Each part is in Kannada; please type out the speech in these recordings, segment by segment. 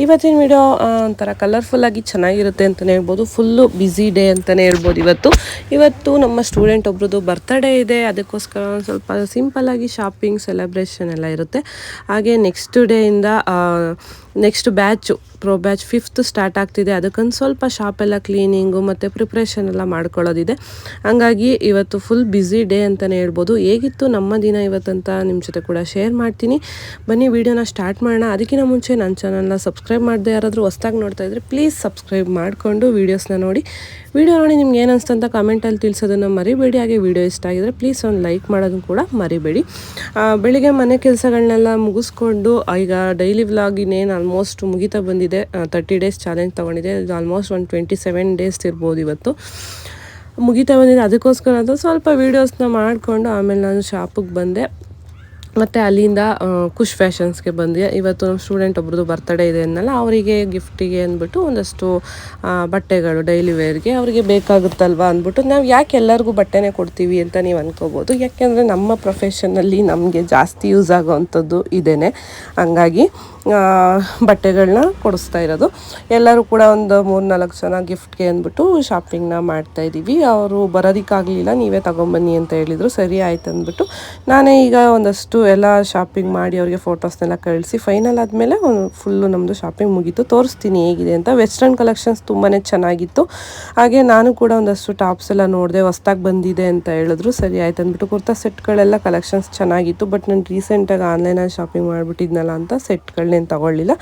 ಇವತ್ತಿನ ವಿಡಿಯೋ ಒಂಥರ ಕಲರ್ಫುಲ್ಲಾಗಿ ಚೆನ್ನಾಗಿರುತ್ತೆ ಅಂತಲೇ ಹೇಳ್ಬೋದು. ಫುಲ್ಲು ಬ್ಯುಸಿ ಡೇ ಅಂತಲೇ ಹೇಳ್ಬೋದು ಇವತ್ತು. ಇವತ್ತು ನಮ್ಮ ಸ್ಟೂಡೆಂಟ್ ಒಬ್ರದ್ದು ಬರ್ತ್ಡೇ ಇದೆ. ಅದಕ್ಕೋಸ್ಕರ ಒಂದು ಸ್ವಲ್ಪ ಸಿಂಪಲ್ಲಾಗಿ ಶಾಪಿಂಗ್ ಸೆಲೆಬ್ರೇಷನ್ ಎಲ್ಲ ಇರುತ್ತೆ. ಹಾಗೆ next ಡೇಯಿಂದ next batch pro batch fifth start ಆಗ್ತಿದೆ. ಅದಕ್ಕೊಂದು ಸ್ವಲ್ಪ ಶಾಪೆಲ್ಲ ಕ್ಲೀನಿಂಗು ಮತ್ತು ಪ್ರಿಪ್ರೇಷನ್ ಎಲ್ಲ ಮಾಡ್ಕೊಳ್ಳೋದಿದೆ. ಹಂಗಾಗಿ ಇವತ್ತು ಫುಲ್ ಬ್ಯುಸಿ ಡೇ ಅಂತಲೇ ಹೇಳ್ಬೋದು. ಹೇಗಿತ್ತು ನಮ್ಮ ದಿನ ಇವತ್ತಂತ ನಿಮ್ಮ ಜೊತೆ ಕೂಡ ಶೇರ್ ಮಾಡ್ತೀನಿ. ಬನ್ನಿ ವಿಡಿಯೋನ ಸ್ಟಾರ್ಟ್ ಮಾಡೋಣ. ಅದಕ್ಕಿಂತ ಮುಂಚೆ ನನ್ನ ಚಾನಲ್ನ ಸಬ್ಸ್ಕ್ರೈಬ್ ಮಾಡದೆ ಯಾರಾದರೂ ಹೊಸ್ದಾಗಿ ನೋಡ್ತಾ ಇದ್ದರೆ ಪ್ಲೀಸ್ ಸಬ್ಸ್ಕ್ರೈಬ್ ಮಾಡಿಕೊಂಡು ವೀಡಿಯೋಸ್ನ ನೋಡಿ. ವೀಡಿಯೋ ನೋಡಿ ನಿಮ್ಗೆ ಏನು ಅನಿಸ್ತಂತ ಕಮೆಂಟಲ್ಲಿ ತಿಳಿಸೋದನ್ನು ಮರಿಬೇಡಿ. ಹಾಗೆ ವಿಡಿಯೋ ಇಷ್ಟ ಆಗಿದ್ರೆ ಪ್ಲೀಸ್ ಒಂದು ಲೈಕ್ ಮಾಡೋದನ್ನು ಕೂಡ ಮರಿಬೇಡಿ. ಬೆಳಿಗ್ಗೆ ಮನೆ ಕೆಲಸಗಳನ್ನೆಲ್ಲ ಮುಗಿಸ್ಕೊಂಡು, ಈಗ ಡೈಲಿ ವ್ಲಾಗ್ ಇನ್ನೇನು ಆಲ್ಮೋಸ್ಟ್ ಮುಗಿತಾ ಬಂದಿದೆ. ತರ್ಟಿ ಡೇಸ್ ಚಾಲೆಂಜ್ ತೊಗೊಂಡಿದೆ. ಇದು ಆಲ್ಮೋಸ್ಟ್ ಒಂದು ಟ್ವೆಂಟಿ ಸೆವೆನ್ ಡೇಸ್ ಇರ್ಬೋದು ಇವತ್ತು. ಮುಗಿತಾ ಬಂದಿದೆ. ಅದಕ್ಕೋಸ್ಕರ ಅದು ಸ್ವಲ್ಪ ವೀಡಿಯೋಸ್ನ ಮಾಡಿಕೊಂಡು ಆಮೇಲೆ ನಾನು ಶಾಪಿಗೆ ಬಂದೆ. ಮತ್ತು ಅಲ್ಲಿಂದ ಖುಷ್ ಫ್ಯಾಷನ್ಸ್ಗೆ ಬಂದೆ ಇವತ್ತು ನಮ್ಮ ಸ್ಟೂಡೆಂಟ್ ಒಬ್ರದ್ದು ಬರ್ತಡೇ ಇದೆ ಅನ್ನಲ್ಲ, ಅವರಿಗೆ ಗಿಫ್ಟಿಗೆ ಅಂದ್ಬಿಟ್ಟು ಒಂದಷ್ಟು ಬಟ್ಟೆಗಳು ಡೈಲಿ ವೇರ್ಗೆ ಅವರಿಗೆ ಬೇಕಾಗುತ್ತಲ್ವ ಅಂದ್ಬಿಟ್ಟು ನಾವು ಯಾಕೆ ಎಲ್ಲರಿಗೂ ಬಟ್ಟೆನೇ ಕೊಡ್ತೀವಿ ಅಂತ ನೀವು ಅಂದ್ಕೋಬೋದು ಯಾಕೆಂದರೆ ನಮ್ಮ ಪ್ರೊಫೆಷನಲ್ಲಿ ನಮಗೆ ಜಾಸ್ತಿ ಯೂಸ್ ಆಗೋವಂಥದ್ದು ಇದೇನೆ. ಹಂಗಾಗಿ ಬಟ್ಟೆಗಳನ್ನ ಕೊಡಿಸ್ತಾ ಇರೋದು. ಎಲ್ಲರೂ ಕೂಡ ಒಂದು ಮೂರು ನಾಲ್ಕು ಜನ ಗಿಫ್ಟ್ಗೆ ಅಂದ್ಬಿಟ್ಟು ಶಾಪಿಂಗ್ನ ಮಾಡ್ತಾ ಇದ್ದೀವಿ ಅವರು ಬರೋದಕ್ಕಾಗಲಿಲ್ಲ, ನೀವೇ ತಗೊಂಬನ್ನಿ ಅಂತ ಹೇಳಿದರು. ಸರಿ ಆಯ್ತು ಅಂದ್ಬಿಟ್ಟು ನಾನೇ ಈಗ ಒಂದಷ್ಟು ಎಲ್ಲ ಶಾಪಿಂಗ್ ಮಾಡಿ ಅವರಿಗೆ ಫೋಟೋಸ್ನೆಲ್ಲ ಕಳಿಸಿ ಫೈನಲ್ ಆದಮೇಲೆ ಫುಲ್ಲು ನಮ್ಮದು ಶಾಪಿಂಗ್ ಮುಗೀತು. ತೋರಿಸ್ತೀನಿ ಹೇಗಿದೆ ಅಂತ. ವೆಸ್ಟರ್ನ್ ಕಲೆಕ್ಷನ್ಸ್ ತುಂಬಾ ಚೆನ್ನಾಗಿತ್ತು. ಹಾಗೆ ನಾನು ಕೂಡ ಒಂದಷ್ಟು ಟಾಪ್ಸ್ ಎಲ್ಲ ನೋಡಿದೆ, ಹೊಸ್ದಾಗಿ ಬಂದಿದೆ ಅಂತ ಹೇಳಿದ್ರು. ಸರಿ ಆಯ್ತು ಅಂದ್ಬಿಟ್ಟು ಕುರ್ತಾ ಸೆಟ್ಗಳೆಲ್ಲ ಕಲೆಕ್ಷನ್ಸ್ ಚೆನ್ನಾಗಿತ್ತು. ಬಟ್ ನಾನು ರೀಸೆಂಟಾಗಿ ಆನ್ಲೈನಲ್ಲಿ ಶಾಪಿಂಗ್ ಮಾಡಿಬಿಟ್ಟಿದ್ನಲ್ಲ ಅಂತ ಸೆಟ್ಗಳನ್ನೇನು ತಗೊಳ್ಳಿಲ್ಲ.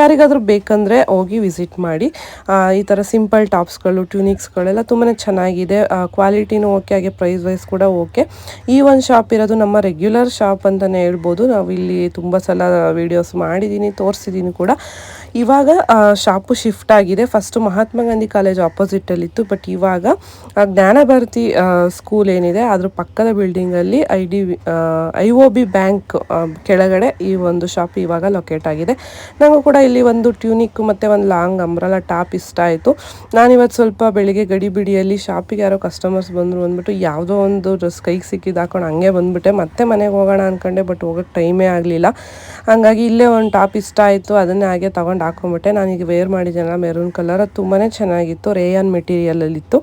ಯಾರಿಗಾದರೂ ಬೇಕಂದರೆ ಹೋಗಿ ವಿಸಿಟ್ ಮಾಡಿ. ಈ ಥರ ಸಿಂಪಲ್ ಟಾಪ್ಸ್ಗಳು ಟ್ಯೂನಿಕ್ಸ್ಗಳೆಲ್ಲ ತುಂಬಾ ಚೆನ್ನಾಗಿದೆ. ಕ್ವಾಲಿಟಿನೂ ಓಕೆ ಹಾಗೆ ಪ್ರೈಸ್ ವೈಸ್ ಕೂಡ ಓಕೆ ಈ ಒಂದು ಶಾಪ್ ಇರೋದು ನಮ್ಮ ರೆಗ್ಯುಲರ್ ಶಾಪ್ ಅಂತಲೇ ಹೇಳ್ಬೋದು. ನಾವು ಇಲ್ಲಿ ತುಂಬ ಸಲ ವೀಡಿಯೋಸ್ ಮಾಡಿದ್ದೀನಿ ತೋರಿಸಿದ್ದೀನಿ ಕೂಡ. ಇವಾಗ ಶಾಪು ಶಿಫ್ಟ್ ಆಗಿದೆ. ಫಸ್ಟು ಮಹಾತ್ಮ ಗಾಂಧಿ ಕಾಲೇಜ್ ಆಪೋಸಿಟಲ್ಲಿತ್ತು ಬಟ್ ಇವಾಗ ಜ್ಞಾನಭಾರತಿ ಜ್ಞಾನ ಭಾರತಿ ಸ್ಕೂಲ್ ಏನಿದೆ, ಅದ್ರ ಪಕ್ಕದ ಬಿಲ್ಡಿಂಗಲ್ಲಿ I D I O B bank ಕೆಳಗಡೆ ಈ ಒಂದು ಶಾಪ್ ಇವಾಗ ಲೊಕೇಟ್ ಆಗಿದೆ. ನನಗೂ ಕೂಡ ಇಲ್ಲಿ ಒಂದು ಟ್ಯೂನಿಕ್ ಮತ್ತು ಒಂದು ಲಾಂಗ್ ಅಂಬ್ರಲ್ಲ ಟಾಪ್ ಇಷ್ಟ ಆಯಿತು. ನಾನಿವತ್ತು ಸ್ವಲ್ಪ ಬೆಳಿಗ್ಗೆ ಗಡಿಬಿಡಿಯಲ್ಲಿ ಶಾಪಿಗೆ ಯಾರೋ ಕಸ್ಟಮರ್ಸ್ ಬಂದರು ಅಂದ್ಬಿಟ್ಟು ಯಾವುದೋ ಒಂದು ಡ್ರೆಸ್ ಕೈಗೆ ಸಿಕ್ಕಿದ್ದು ಹಾಕೊಂಡು ಹಂಗೆ ಬಂದ್ಬಿಟ್ಟೆ. ಮತ್ತೆ ಮನೆಗೆ ಹೋಗೋಣ ಅಂದ್ಕೊಂಡೆ ಬಟ್ ಹೋಗೋಕ್ಕೆ ಟೈಮೇ ಆಗಲಿಲ್ಲ. ಹಂಗಾಗಿ ಇಲ್ಲೇ ಒಂದು ಟಾಪ್ ಇಷ್ಟ ಆಯಿತು, ಅದನ್ನೇ ಹಾಗೆ ತೊಗೊಂಡು ಹಾಕೊಂಬಿಟ್ಟೆ. ನಾನೀಗ ವೇರ್ ಮಾಡಿದ್ದೀನಲ್ಲ ಮೆರೂನ್ ಕಲರ್ ಅದು ತುಂಬಾ ಚೆನ್ನಾಗಿತ್ತು ರೇಯನ್ ಮೆಟೀರಿಯಲಲ್ಲಿತ್ತು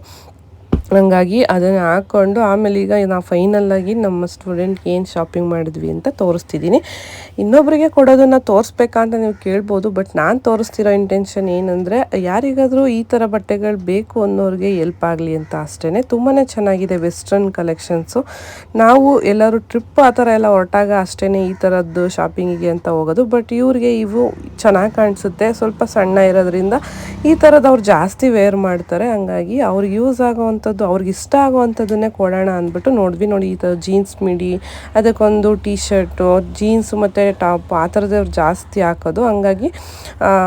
ಹಂಗಾಗಿ ಅದನ್ನು ಹಾಕ್ಕೊಂಡು ಆಮೇಲೆ ಈಗ ನಾವು ಫೈನಲ್ಲಾಗಿ ನಮ್ಮ ಸ್ಟೂಡೆಂಟ್ಗೆ ಏನು ಶಾಪಿಂಗ್ ಮಾಡಿದ್ವಿ ಅಂತ ತೋರಿಸ್ತಿದ್ದೀನಿ ಇನ್ನೊಬ್ಬರಿಗೆ ಕೊಡೋದನ್ನು ತೋರಿಸ್ಬೇಕಂತ ನೀವು ಕೇಳ್ಬೋದು ಬಟ್ ನಾನು ತೋರಿಸ್ತಿರೋ ಇಂಟೆನ್ಷನ್ ಏನಂದರೆ ಯಾರಿಗಾದರೂ ಈ ಥರ ಬಟ್ಟೆಗಳು ಬೇಕು ಅನ್ನೋರಿಗೆ ಎಲ್ಪ್ ಆಗಲಿ ಅಂತ ಅಷ್ಟೇ ತುಂಬಾ ಚೆನ್ನಾಗಿದೆ ವೆಸ್ಟರ್ನ್ ಕಲೆಕ್ಷನ್ಸು ನಾವು ಎಲ್ಲರೂ ಟ್ರಿಪ್ ಆ ಥರ ಎಲ್ಲ ಹೊರಟಾಗ ಅಷ್ಟೇ ಈ ಥರದ್ದು ಶಾಪಿಂಗಿಗೆ ಅಂತ ಹೋಗೋದು ಬಟ್ ಇವ್ರಿಗೆ ಇವು ಚೆನ್ನಾಗಿ ಕಾಣಿಸುತ್ತೆ. ಸ್ವಲ್ಪ ಸಣ್ಣ ಇರೋದ್ರಿಂದ ಈ ಥರದ್ದು ಅವ್ರು ಜಾಸ್ತಿ ವೇರ್ ಮಾಡ್ತಾರೆ. ಹಂಗಾಗಿ ಅವ್ರಿಗೆ ಯೂಸ್ ಆಗೋವಂಥದ್ದು ಅವ್ರಿಗೆ ಇಷ್ಟ ಆಗುವಂಥದ್ದನ್ನೇ ಕೊಡೋಣ ಅಂದ್ಬಿಟ್ಟು ನೋಡಿದ್ವಿ. ನೋಡಿ, ಈ ಥರ ಜೀನ್ಸ್ ಮಿಡಿ, ಅದಕ್ಕೊಂದು ಟೀ ಶರ್ಟು ಜೀನ್ಸು ಮತ್ತು ಟಾಪ್ ಆ ಥರದವ್ರು ಜಾಸ್ತಿ ಹಾಕೋದು. ಹಂಗಾಗಿ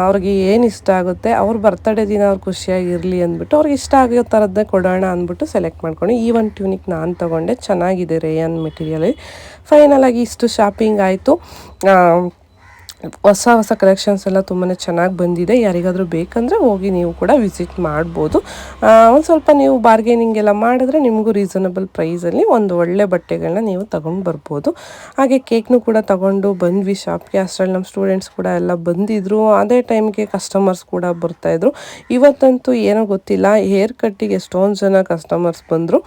ಅವ್ರಿಗೆ ಏನು ಇಷ್ಟ ಆಗುತ್ತೆ, ಅವ್ರ ಬರ್ತಡೇ ದಿನ ಅವ್ರು ಖುಷಿಯಾಗಿರಲಿ ಅಂದ್ಬಿಟ್ಟು ಅವ್ರಿಗೆ ಇಷ್ಟ ಆಗೋ ಥರದ್ದೇ ಕೊಡೋಣ ಅಂದ್ಬಿಟ್ಟು ಸೆಲೆಕ್ಟ್ ಮಾಡ್ಕೊಂಡು, ಈ ಒಂದು ಟ್ಯೂನಿಕ್ ನಾನು ತೊಗೊಂಡೆ. ಚೆನ್ನಾಗಿದೆ ರೇಯನ್ ಮೆಟೀರಿಯಲ್ ಫೈನಲ್ ಆಗಿ ಇಷ್ಟು ಶಾಪಿಂಗ್ ಆಯಿತು. ಹೊಸ ಹೊಸ ಕಲೆಕ್ಷನ್ಸ್ ಎಲ್ಲ ತುಂಬಾ ಚೆನ್ನಾಗಿ ಬಂದಿದೆ. ಯಾರಿಗಾದರೂ ಬೇಕಂದರೆ ಹೋಗಿ ನೀವು ಕೂಡ ವಿಸಿಟ್ ಮಾಡ್ಬೋದು. ಒಂದು ಸ್ವಲ್ಪ ನೀವು ಬಾರ್ಗೇನಿಂಗ್ ಎಲ್ಲ ಮಾಡಿದ್ರೆ ನಿಮಗೂ ರೀಸನಬಲ್ ಪ್ರೈಸಲ್ಲಿ ಒಂದು ಒಳ್ಳೆ ಬಟ್ಟೆಗಳನ್ನ ನೀವು ತಗೊಂಡು ಬರ್ಬೋದು. ಹಾಗೆ ಕೇಕ್ನು ಕೂಡ ತಗೊಂಡು ಬಂದ್ವಿ. ಶಾಪ್ಗೆ ಅಷ್ಟರಲ್ಲಿ ನಮ್ಮ ಸ್ಟೂಡೆಂಟ್ಸ್ ಕೂಡ ಎಲ್ಲ ಬಂದಿದ್ರು. ಅದೇ ಟೈಮ್ಗೆ ಕಸ್ಟಮರ್ಸ್ ಕೂಡ ಬರ್ತಾಯಿದ್ರು ಇವತ್ತಂತೂ ಏನೋ ಗೊತ್ತಿಲ್ಲ. ಹೇರ್ ಕಟ್ಟಿಗೆ ಎಷ್ಟೊಂದು ಜನ ಕಸ್ಟಮರ್ಸ್ ಬಂದರು.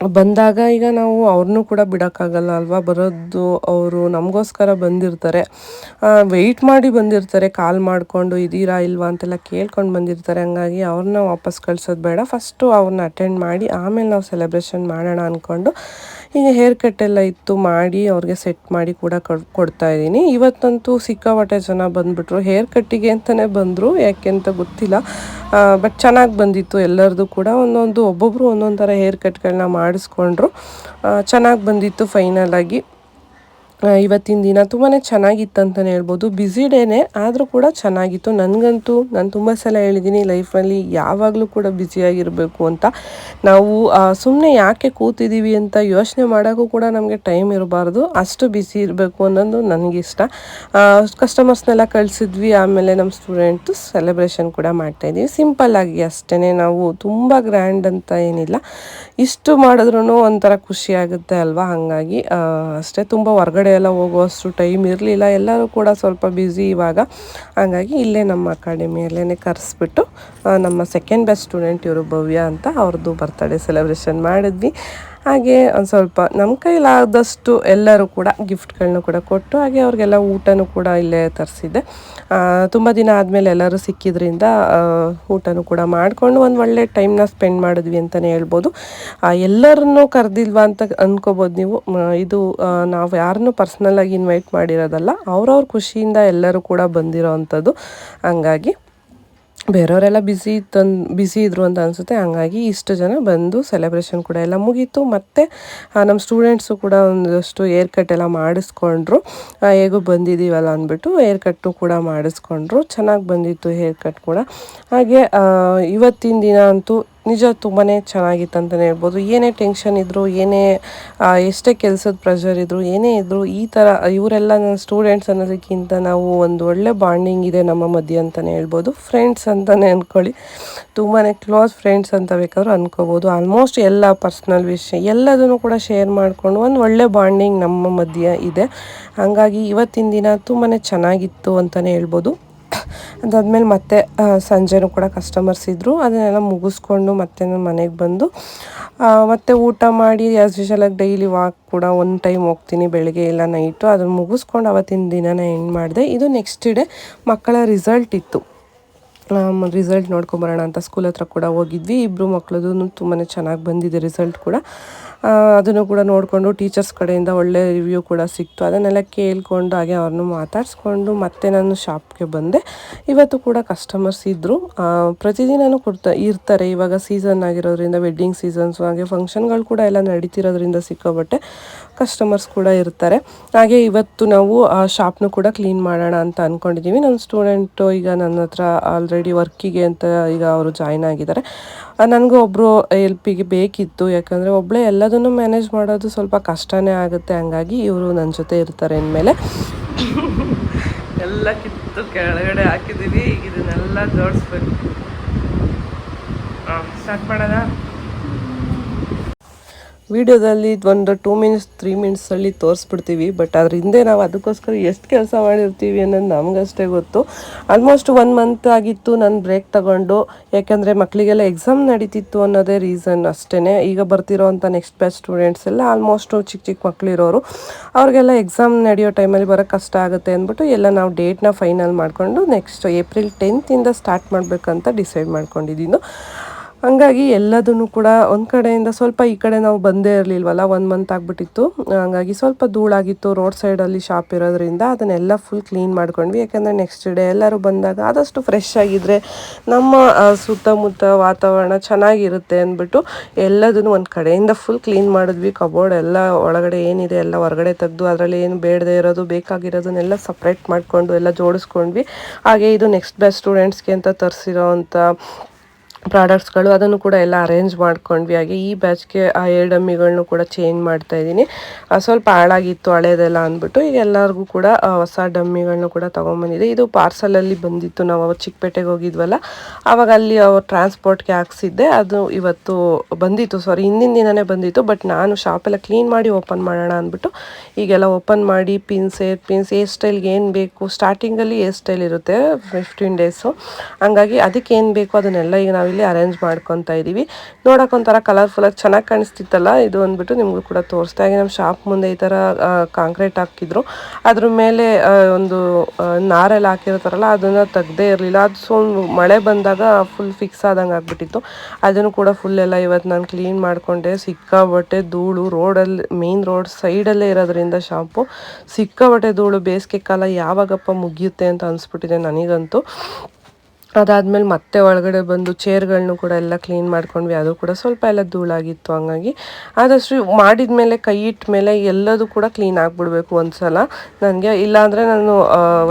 ಬಂದಾಗ ಈಗ ನಾವು ಅವ್ರನ್ನೂ ಕೂಡ ಬಿಡೋಕ್ಕಾಗಲ್ಲ ಅಲ್ವಾ? ಬರೋದು ಅವರು ನಮಗೋಸ್ಕರ ಬಂದಿರ್ತಾರೆ. ವೆಯ್ಟ್ ಮಾಡಿ ಬಂದಿರ್ತಾರೆ. ಕಾಲ್ ಮಾಡಿಕೊಂಡು ಇದ್ದೀರಾ ಇಲ್ವಾ ಅಂತೆಲ್ಲ ಕೇಳ್ಕೊಂಡು ಬಂದಿರ್ತಾರೆ. ಹಂಗಾಗಿ ಅವ್ರನ್ನ ವಾಪಸ್ ಕಳ್ಸೋದು ಬೇಡ. ಫಸ್ಟು ಅವ್ರನ್ನ ಅಟೆಂಡ್ ಮಾಡಿ ಆಮೇಲೆ ನಾವು ಸೆಲೆಬ್ರೇಷನ್ ಮಾಡೋಣ ಅಂದ್ಕೊಂಡು ಈಗ ಹೇರ್ ಕಟ್ ಎಲ್ಲ ಇತ್ತು ಮಾಡಿ ಅವ್ರಿಗೆ ಸೆಟ್ ಮಾಡಿ ಕೂಡ ಕೊಡ್ ಕೊಡ್ತಾ ಇದ್ದೀನಿ. ಇವತ್ತಂತೂ ಸಿಕ್ಕಾಪಟ್ಟೆ ಜನ ಬಂದ್ಬಿಟ್ರು. ಹೇರ್ ಕಟ್ಟಿಗೆ ಅಂತಲೇ ಬಂದರು ಯಾಕೆ ಅಂತ ಗೊತ್ತಿಲ್ಲ. ಬಟ್ ಚೆನ್ನಾಗಿ ಬಂದಿತ್ತು. ಎಲ್ಲರದು ಕೂಡ ಒಂದೊಂದು ಒಬ್ಬೊಬ್ಬರು ಒಂದೊಂದು ಥರ ಹೇರ್ ಕಟ್ಗಳನ್ನ ಮಾಡಿಸ್ಕೊಂಡ್ರು. ಚೆನ್ನಾಗಿ ಬಂದಿತ್ತು ಫೈನಲ್ ಆಗಿ ಆ, ಇವತ್ತಿನ ದಿನ ತುಂಬಾ ಚೆನ್ನಾಗಿತ್ತು ಅಂತಲೇ ಹೇಳ್ಬೋದು. ಬ್ಯುಸಿ ಡೇನೇ ಆದರೂ ಕೂಡ ಚೆನ್ನಾಗಿತ್ತು. ನನಗಂತೂ, ನಾನು ತುಂಬ ಸಲ ಹೇಳಿದ್ದೀನಿ ಲೈಫಲ್ಲಿ ಯಾವಾಗಲೂ ಕೂಡ ಬ್ಯುಸಿಯಾಗಿರಬೇಕು ಅಂತ. ನಾವು ಸುಮ್ಮನೆ ಯಾಕೆ ಕೂತಿದ್ದೀವಿ ಅಂತ ಯೋಚನೆ ಮಾಡೋಕ್ಕೂ ಕೂಡ ನಮಗೆ ಟೈಮ್ ಇರಬಾರ್ದು. ಅಷ್ಟು ಬ್ಯುಸಿ ಇರಬೇಕು ಅನ್ನೋದು ನನಗಿಷ್ಟ. ಕಸ್ಟಮರ್ಸ್ನೆಲ್ಲ ಕಳಿಸಿದ್ವಿ. ಆಮೇಲೆ ನಮ್ಮ ಸ್ಟೂಡೆಂಟ್ಸ್ ಸೆಲೆಬ್ರೇಷನ್ ಕೂಡ ಮಾಡ್ತಾಯಿದ್ದೀವಿ ಸಿಂಪಲ್ಲಾಗಿ ಅಷ್ಟೇ ನಾವು ತುಂಬ ಗ್ರ್ಯಾಂಡ್ ಅಂತ ಏನಿಲ್ಲ. ಇಷ್ಟು ಮಾಡಿದ್ರೂ ಒಂಥರ ಖುಷಿ ಆಗುತ್ತೆ ಅಲ್ವಾ? ಹಾಗಾಗಿ ಅಷ್ಟೇ ತುಂಬ ಹೊರಗಡೆ ಎಲ್ಲ ಹೋಗುವಷ್ಟು ಟೈಮ್ ಇರಲಿಲ್ಲ. ಎಲ್ಲರೂ ಕೂಡ ಸ್ವಲ್ಪ ಬ್ಯುಸಿ ಇವಾಗ. ಹಾಗಾಗಿ ಇಲ್ಲೇ ನಮ್ಮ ಅಕಾಡೆಮಿಯಲ್ಲೇ ಕರೆಸ್ಬಿಟ್ಟು ನಮ್ಮ ಸೆಕೆಂಡ್ ಬೆಸ್ಟ್ ಸ್ಟೂಡೆಂಟ್ ಇವರು ಭವ್ಯ ಅಂತ ಅವ್ರದ್ದು ಬರ್ತ್ಡೇ ಸೆಲೆಬ್ರೇಷನ್ ಮಾಡಿದ್ವಿ. ಹಾಗೆ ಒಂದು ಸ್ವಲ್ಪ ನಮ್ಮ ಕೈಲಾದಷ್ಟು ಎಲ್ಲರೂ ಕೂಡ ಗಿಫ್ಟ್ಗಳನ್ನ ಕೂಡ ಕೊಟ್ಟು ಹಾಗೆ ಅವ್ರಿಗೆಲ್ಲ ಊಟನೂ ಕೂಡ ಇಲ್ಲೇ ತರಿಸಿದ್ದೆ. ತುಂಬ ದಿನ ಆದಮೇಲೆ ಎಲ್ಲರೂ ಸಿಕ್ಕಿದ್ರಿಂದ ಊಟನೂ ಕೂಡ ಮಾಡಿಕೊಂಡು ಒಂದು ಒಳ್ಳೆ ಟೈಮ್ನ ಸ್ಪೆಂಡ್ ಮಾಡಿದ್ವಿ ಅಂತಲೇ ಹೇಳ್ಬೋದು. ಎಲ್ಲರನ್ನೂ ಕರೆದಿಲ್ವಾ ಅಂತ ಅಂದ್ಕೋಬೋದು ನೀವು. ಇದು ನಾವು ಯಾರನ್ನೂ ಪರ್ಸ್ನಲ್ಲಾಗಿ ಇನ್ವೈಟ್ ಮಾಡಿರೋದಲ್ಲ, ಅವ್ರವ್ರ ಖುಷಿಯಿಂದ ಎಲ್ಲರೂ ಕೂಡ ಬಂದಿರೋ ಅಂಥದ್ದು. ಹಂಗಾಗಿ ಬೇರೆಯವರೆಲ್ಲ ಬ್ಯುಸಿ ತನ್ ಬ್ಯುಸಿ ಇದ್ರು ಅಂತ ಅನಿಸುತ್ತೆ. ಹಂಗಾಗಿ ಇಷ್ಟು ಜನ ಬಂದು ಸೆಲೆಬ್ರೇಷನ್ ಕೂಡ ಎಲ್ಲ ಮುಗೀತು. ಮತ್ತು ನಮ್ಮ ಸ್ಟೂಡೆಂಟ್ಸು ಕೂಡ ಒಂದಷ್ಟು ಏರ್ ಕಟ್ ಎಲ್ಲ ಮಾಡಿಸ್ಕೊಂಡ್ರು. ಹೇಗೂ ಬಂದಿದ್ದೀವಲ್ಲ ಅಂದ್ಬಿಟ್ಟು ಏರ್ ಕಟ್ಟು ಕೂಡ ಮಾಡಿಸ್ಕೊಂಡ್ರು. ಚೆನ್ನಾಗಿ ಬಂದಿತ್ತು ಹೇರ್ ಕಟ್ ಕೂಡ. ಹಾಗೆ ಇವತ್ತಿನ ದಿನ ಅಂತೂ ನಿಜ ತುಂಬಾ ಚೆನ್ನಾಗಿತ್ತು ಅಂತಲೇ ಹೇಳ್ಬೋದು. ಏನೇ ಟೆನ್ಷನ್ ಇದ್ದರೂ ಏನೇ ಎಷ್ಟೇ ಕೆಲಸದ ಪ್ರೆಷರ್ ಇದ್ದರೂ ಏನೇ ಇದ್ದರೂ ಈ ಥರ ಇವರೆಲ್ಲ ನನ್ನ ಸ್ಟೂಡೆಂಟ್ಸ್ ಅನ್ನೋದಕ್ಕಿಂತ ನಾವು ಒಂದು ಒಳ್ಳೆ ಬಾಂಡಿಂಗ್ ಇದೆ ನಮ್ಮ ಮಧ್ಯೆ ಅಂತಲೇ ಹೇಳ್ಬೋದು. ಫ್ರೆಂಡ್ಸ್ ಅಂತಲೇ ಅಂದ್ಕೊಳ್ಳಿ ತುಂಬಾ ಕ್ಲೋಸ್ ಫ್ರೆಂಡ್ಸ್ ಅಂತ ಬೇಕಾದ್ರೂ ಅಂದ್ಕೋಬೋದು ಆಲ್ಮೋಸ್ಟ್ ಎಲ್ಲ ಪರ್ಸ್ನಲ್ ವಿಷಯ ಎಲ್ಲದನ್ನು ಕೂಡ ಶೇರ್ ಮಾಡಿಕೊಂಡು ಒಂದು ಒಳ್ಳೆ ಬಾಂಡಿಂಗ್ ನಮ್ಮ ಮಧ್ಯೆ ಇದೆ. ಹಾಗಾಗಿ ಇವತ್ತಿನ ದಿನ ತುಂಬಾ ಚೆನ್ನಾಗಿತ್ತು ಅಂತಲೇ ಹೇಳ್ಬೋದು. ಅದಾದ್ಮೇಲೆ ಮತ್ತೆ ಸಂಜೆನೂ ಕೂಡ ಕಸ್ಟಮರ್ಸ್ ಇದ್ದರು ಅದನ್ನೆಲ್ಲ ಮುಗಿಸ್ಕೊಂಡು ಮತ್ತೆ ನಾನು ಮನೆಗೆ ಬಂದು ಮತ್ತೆ ಊಟ ಮಾಡಿ ಆ್ಯಸ್ ಯೂಶಲಾಗಿ ಡೈಲಿ ವಾಕ್ ಕೂಡ ಒಂದು ಟೈಮ್ ಹೋಗ್ತೀನಿ ಬೆಳಗ್ಗೆ ಇಲ್ಲ ನೈಟು ಅದನ್ನು ಮುಗಿಸ್ಕೊಂಡು ಅವತ್ತಿನ ದಿನನ ಎಂಡ್ ಮಾಡಿದೆ. ಇದು ನೆಕ್ಸ್ಟ್ ಡೇ ಮಕ್ಕಳ ರಿಸಲ್ಟ್ ಇತ್ತು. ರಿಸಲ್ಟ್ ನೋಡ್ಕೊಂಬರೋಣ ಅಂತ ಸ್ಕೂಲ್ ಹತ್ರ ಕೂಡ ಹೋಗಿದ್ವಿ. ಇಬ್ಬರು ಮಕ್ಕಳದು ತುಂಬಾ ಚೆನ್ನಾಗಿ ಬಂದಿದೆ ರಿಸಲ್ಟ್ ಕೂಡ. ಅದನ್ನು ಕೂಡ ನೋಡಿಕೊಂಡು ಟೀಚರ್ಸ್ ಕಡೆಯಿಂದ ಒಳ್ಳೆ ರಿವ್ಯೂ ಕೂಡ ಸಿಕ್ತು. ಅದನ್ನೆಲ್ಲ ಕೇಳ್ಕೊಂಡು ಹಾಗೆ ಅವ್ರನ್ನೂ ಮಾತಾಡಿಸ್ಕೊಂಡು ಮತ್ತೆ ನಾನು ಶಾಪ್ಗೆ ಬಂದೆ. ಇವತ್ತು ಕೂಡ ಕಸ್ಟಮರ್ಸ್ ಇದ್ದರು ಪ್ರತಿದಿನವೂ ಕೊಡ್ತಾ ಇರ್ತಾರೆ. ಇವಾಗ ಸೀಸನ್ ಆಗಿರೋದ್ರಿಂದ ವೆಡ್ಡಿಂಗ್ ಸೀಸನ್ಸು ಹಾಗೆ ಫಂಕ್ಷನ್ಗಳು ಕೂಡ ಎಲ್ಲ ನಡೀತಿರೋದ್ರಿಂದ ಸಿಕ್ಕಾಬಟ್ಟೆ ಕಸ್ಟಮರ್ಸ್ ಕೂಡ ಇರ್ತಾರೆ. ಹಾಗೆ ಇವತ್ತು ನಾವು, ಆ ಶಾಪ್ನು ಕೂಡ ಕ್ಲೀನ್ ಮಾಡೋಣ ಅಂತ ಅಂದ್ಕೊಂಡಿದ್ದೀವಿ ನನ್ನ ಸ್ಟೂಡೆಂಟು ಈಗ ನನ್ನ ಹತ್ರ ಆಲ್ರೆಡಿ ವರ್ಕಿಗೆ ಅಂತ ಈಗ ಅವರು ಜಾಯ್ನ್ ಆಗಿದ್ದಾರೆ. ನನಗೂ ಒಬ್ಬರು ಎಲ್ಪಿಗೆ ಬೇಕಿತ್ತು. ಯಾಕಂದರೆ ಒಬ್ಬಳೇ ಎಲ್ಲದನ್ನು ಮ್ಯಾನೇಜ್ ಮಾಡೋದು ಸ್ವಲ್ಪ ಕಷ್ಟನೇ ಆಗುತ್ತೆ. ಹಂಗಾಗಿ ಇವರು ನನ್ನ ಜೊತೆ ಇರ್ತಾರೆ ಇನ್ಮೇಲೆ. ಎಲ್ಲ ಕಿತ್ತು ಕೆಳಗಡೆ ಹಾಕಿದ್ದೀವಿ. ಈಗ ಇದನ್ನೆಲ್ಲ ಜೋಡಿಸ್ಬೇಕು. ಸ್ಟಾರ್ಟ್ ಮಾಡೋದಾ? ವಿಡಿಯೋದಲ್ಲಿ ಒಂದು ಟೂ ಮಿನಿಟ್ಸ್, ತ್ರೀ ಮಿನಿಟ್ಸಲ್ಲಿ ತೋರಿಸ್ಬಿಡ್ತೀವಿ. ಬಟ್ ಅದ್ರ ಹಿಂದೆ ನಾವು ಅದಕ್ಕೋಸ್ಕರ ಎಷ್ಟು ಕೆಲಸ ಮಾಡಿರ್ತೀವಿ ಅನ್ನೋದು ನಮಗಷ್ಟೇ ಗೊತ್ತು. ಆಲ್ಮೋಸ್ಟ್ ಒನ್ ಮಂತ್ ಆಗಿತ್ತು ನಾನು ಬ್ರೇಕ್ ತಗೊಂಡು. ಯಾಕೆಂದರೆ ಮಕ್ಕಳಿಗೆಲ್ಲ ಎಕ್ಸಾಮ್ ನಡೀತಿತ್ತು ಅನ್ನೋದೇ ರೀಸನ್ ಅಷ್ಟೇ ಈಗ ಬರ್ತಿರೋ ಅಂಥ ನೆಕ್ಸ್ಟ್ ಬ್ಯಾಚ್ ಸ್ಟೂಡೆಂಟ್ಸ್ ಎಲ್ಲ ಆಲ್ಮೋಸ್ಟು ಚಿಕ್ಕ ಚಿಕ್ಕ ಮಕ್ಕಳಿರೋರು ಅವ್ರಿಗೆಲ್ಲ ಎಕ್ಸಾಮ್ ನಡೆಯೋ ಟೈಮಲ್ಲಿ ಬರೋಕ್ಕೆ ಕಷ್ಟ ಆಗುತ್ತೆ ಅಂದ್ಬಿಟ್ಟು ಎಲ್ಲ ನಾವು ಡೇಟ್ನ ಫೈನಲ್ ಮಾಡಿಕೊಂಡು ನೆಕ್ಸ್ಟ್ ಏಪ್ರಿಲ್ ಟೆಂತಿಂದ ಸ್ಟಾರ್ಟ್ ಮಾಡಬೇಕಂತ ಡಿಸೈಡ್ ಮಾಡ್ಕೊಂಡಿದ್ದೀನಿ ಹಂಗಾಗಿ ಎಲ್ಲದನ್ನು ಕೂಡ ಒಂದು ಕಡೆಯಿಂದ ಸ್ವಲ್ಪ ಈ ಕಡೆ ನಾವು ಬಂದೇ ಇರಲಿಲ್ವಲ್ಲ ಒನ್ ಮಂತ್ ಆಗಿಬಿಟ್ಟಿತ್ತು. ಹಂಗಾಗಿ ಸ್ವಲ್ಪ ಧೂಳಾಗಿತ್ತು ರೋಡ್ ಸೈಡಲ್ಲಿ ಶಾಪ್ ಇರೋದ್ರಿಂದ ಅದನ್ನೆಲ್ಲ ಫುಲ್ ಕ್ಲೀನ್ ಮಾಡ್ಕೊಂಡ್ವಿ. ಯಾಕಂದರೆ ನೆಕ್ಸ್ಟ್ ಡೇ ಎಲ್ಲರೂ ಬಂದಾಗ ಆದಷ್ಟು ಫ್ರೆಶ್ ಆಗಿದ್ದರೆ ನಮ್ಮ ಸುತ್ತಮುತ್ತ ವಾತಾವರಣ ಚೆನ್ನಾಗಿರುತ್ತೆ ಅಂದ್ಬಿಟ್ಟು ಎಲ್ಲದನ್ನು ಒಂದು ಕಡೆಯಿಂದ ಫುಲ್ ಕ್ಲೀನ್ ಮಾಡಿದ್ವಿ. ಕಬೋರ್ಡ್ ಎಲ್ಲ ಒಳಗಡೆ ಏನಿದೆ ಎಲ್ಲ ಹೊರಗಡೆ ತೆಗೆದು ಅದರಲ್ಲಿ ಏನು ಬೇಡದೇ ಇರೋದು, ಬೇಕಾಗಿರೋದನ್ನೆಲ್ಲ ಸಪ್ರೇಟ್ ಮಾಡಿಕೊಂಡು ಎಲ್ಲ ಜೋಡಿಸ್ಕೊಂಡ್ವಿ. ಹಾಗೆ ಇದು ನೆಕ್ಸ್ಟ್ ಬೆಸ್ಟ್ ಸ್ಟೂಡೆಂಟ್ಸ್ಗೆ ಅಂತ ತರಿಸಿರೋ ಅಂಥ ಪ್ರಾಡಕ್ಟ್ಸ್ಗಳು ಅದನ್ನು ಕೂಡ ಎಲ್ಲ ಅರೇಂಜ್ ಮಾಡ್ಕೊಂಡ್ವಿ. ಹಾಗೆ ಈ ಬ್ಯಾಚ್ಗೆ ಆ ಏರ್ ಡಮ್ಮಿಗಳನ್ನೂ ಕೂಡ ಚೇಂಜ್ ಮಾಡ್ತಾ ಇದ್ದೀನಿ. ಸ್ವಲ್ಪ ಹಾಳಾಗಿತ್ತು, ಹಳೇದೆಲ್ಲ ಅಂದ್ಬಿಟ್ಟು ಈಗ ಎಲ್ಲರಿಗೂ ಕೂಡ ಹೊಸ ಡಮ್ಮಿಗಳನ್ನು ಕೂಡ ತೊಗೊಂಬಂದಿದೆ. ಇದು ಪಾರ್ಸಲಲ್ಲಿ ಬಂದಿತ್ತು. ನಾವು ಅವತ್ತು ಚಿಕ್ಕಪೇಟೆಗೆ ಹೋಗಿದ್ವಲ್ಲ ಆವಾಗ ಅಲ್ಲಿ ಅವ್ರು ಟ್ರಾನ್ಸ್ಪೋರ್ಟ್ಗೆ ಹಾಕ್ಸಿದ್ದೆ. ಅದು ಇವತ್ತು ಬಂದಿತ್ತು. ಸಾರಿ, ಹಿಂದಿನ ದಿನವೇ ಬಂದಿತ್ತು. ಬಟ್ ನಾನು ಶಾಪೆಲ್ಲ ಕ್ಲೀನ್ ಮಾಡಿ ಓಪನ್ ಮಾಡೋಣ ಅಂದ್ಬಿಟ್ಟು ಈಗೆಲ್ಲ ಓಪನ್ ಮಾಡಿ ಪಿನ್ಸ್ ಏರ್ ಪಿನ್ಸ್ ಏರ್ ಸ್ಟೈಲ್ಗೆ ಏನು ಬೇಕು? ಸ್ಟಾರ್ಟಿಂಗಲ್ಲಿ ಏರ್ ಸ್ಟೈಲ್ ಇರುತ್ತೆ, ಫಿಫ್ಟೀನ್ ಡೇಸು. ಹಂಗಾಗಿ ಅದಕ್ಕೆ ಏನು ಬೇಕು ಅದನ್ನೆಲ್ಲ ಈಗ ನಾವಿಲ್ಲಿ ಅರೇಂಜ್ ಮಾಡ್ಕೊತಾ ಇದ್ದೀವಿ ನೋಡೋಕ್ಕೊಂಥರ ಕಲರ್ಫುಲ್ಲಾಗಿ ಚೆನ್ನಾಗಿ ಕಾಣಿಸ್ತಿತ್ತಲ್ಲ? ಇದು ಅಂದ್ಬಿಟ್ಟು ನಿಮಗೂ ಕೂಡ ತೋರಿಸ್ತಾ ಹಾಗೆ ನಮ್ಮ ಶಾಪ್ ಮುಂದೆ ಈ ಥರ ಕಾಂಕ್ರೀಟ್ ಹಾಕಿದ್ರು. ಅದ್ರ ಮೇಲೆ ಒಂದು ನಾರೆಲ್ಲ ಹಾಕಿರ್ತಾರಲ್ಲ, ಅದನ್ನು ತೆಗ್ದೇ ಇರಲಿಲ್ಲ. ಅದು ಸೊ, ಮಳೆ ಬಂದಾಗ ಫುಲ್ ಫಿಕ್ಸ್ ಆದಂಗೆ ಆಗ್ಬಿಟ್ಟಿತ್ತು. ಅದನ್ನು ಕೂಡ ಫುಲ್ ಎಲ್ಲ ಇವತ್ತು ನಾನು ಕ್ಲೀನ್ ಮಾಡಿಕೊಂಡೆ. ಸಿಕ್ಕಾಬಟ್ಟೆ ಧೂಳು, ರೋಡಲ್ಲಿ ಮೇನ್ ರೋಡ್ ಸೈಡಲ್ಲೇ ಇರೋದ್ರಿಂದ ಶಾಂಪು ಸಿಕ್ಕಾಬಟ್ಟೆ ಧೂಳು ಬೇಸಿಗೆ ಕಾಲ ಯಾವಾಗಪ್ಪ ಮುಗಿಯುತ್ತೆ ಅಂತ ಅನಿಸ್ಬಿಟ್ಟಿದೆ ನನಗಂತೂ. ಅದಾದಮೇಲೆ ಮತ್ತೆ ಒಳಗಡೆ ಬಂದು ಚೇರ್ಗಳನ್ನೂ ಕೂಡ ಎಲ್ಲ ಕ್ಲೀನ್ ಮಾಡ್ಕೊಂಡ್ವಿ. ಅದು ಕೂಡ ಸ್ವಲ್ಪ ಎಲ್ಲ ಧೂಳಾಗಿತ್ತು ಹಂಗಾಗಿ. ಆದಷ್ಟು ಮಾಡಿದ ಮೇಲೆ, ಕೈ ಇಟ್ಟ ಮೇಲೆ ಎಲ್ಲದೂ ಕೂಡ ಕ್ಲೀನ್ ಆಗಿಬಿಡ್ಬೇಕು ಒಂದ್ಸಲ. ನನಗೆ ಇಲ್ಲಾಂದರೆ ನಾನು